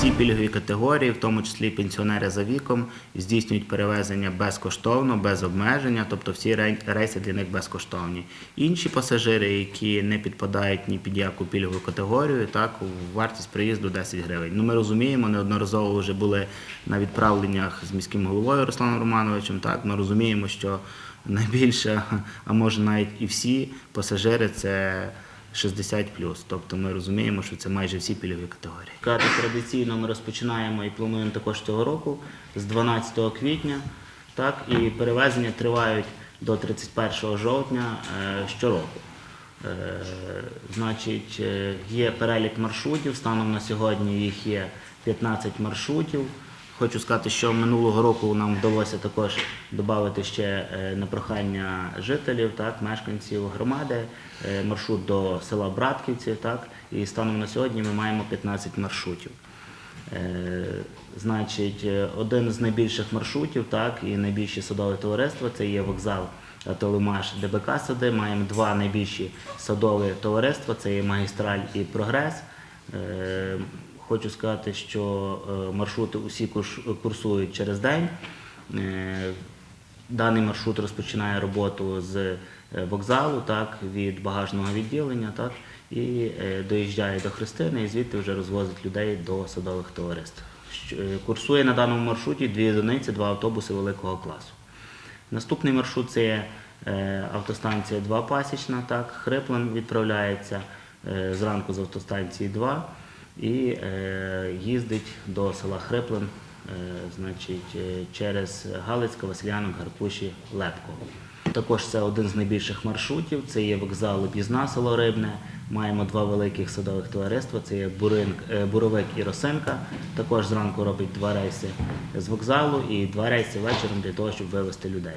Всі пільгові категорії, в тому числі пенсіонери за віком, здійснюють перевезення безкоштовно, без обмеження, тобто всі рейси для них безкоштовні. Інші пасажири, які не підпадають ні під яку пільгову категорію, так вартість приїзду 10 гривень. Ну ми розуміємо, неодноразово вже були на відправленнях з міським головою Русланом Романовичем. Так ми розуміємо, що найбільше, а може навіть і всі пасажири це 60 Тобто ми розуміємо, що це майже всі пільгові категорії. Сказати, Традиційно ми розпочинаємо і плануємо також цього року з 12 квітня. Так, і перевезення тривають до 31 жовтня е, щороку. Е, Значить, е, є перелік маршрутів. Станом на сьогодні їх є 15 маршрутів. Хочу сказати, що минулого року нам вдалося також додати ще е, на прохання жителів, так, мешканців громади, е, маршрут до села Братківці. Так, і станом на сьогодні ми маємо 15 маршрутів. Е, Значить, один з найбільших маршрутів, так, і найбільші садові товариства це є вокзал Телемаш ДБК Сади. Маємо два найбільші садові товариства, це є магістраль і прогрес. Хочу сказати, що е, маршрути усі курсують через день. Е, Даний маршрут розпочинає роботу з е, вокзалу, так, від багажного відділення, так, і доїжджає до Христини і звідти вже розвозить людей до садових товариств. Курсує на даному маршруті дві одиниці, два автобуси великого класу. Наступний маршрут це є автостанція 2 Пасічна, так, Хриплин відправляється зранку з автостанції 2 і е, їздить до села Хриплин, е, значить, е, через Галицька, Василянок, Гарпуші, Лепко. Також це один з найбільших маршрутів. Це є вокзал об'їзна село Рибне. Маємо два великих садових товариства. Це є Буринк, Буровик і Росинка. Також зранку робить два рейси з вокзалу і два рейси вечором для того, щоб вивезти людей.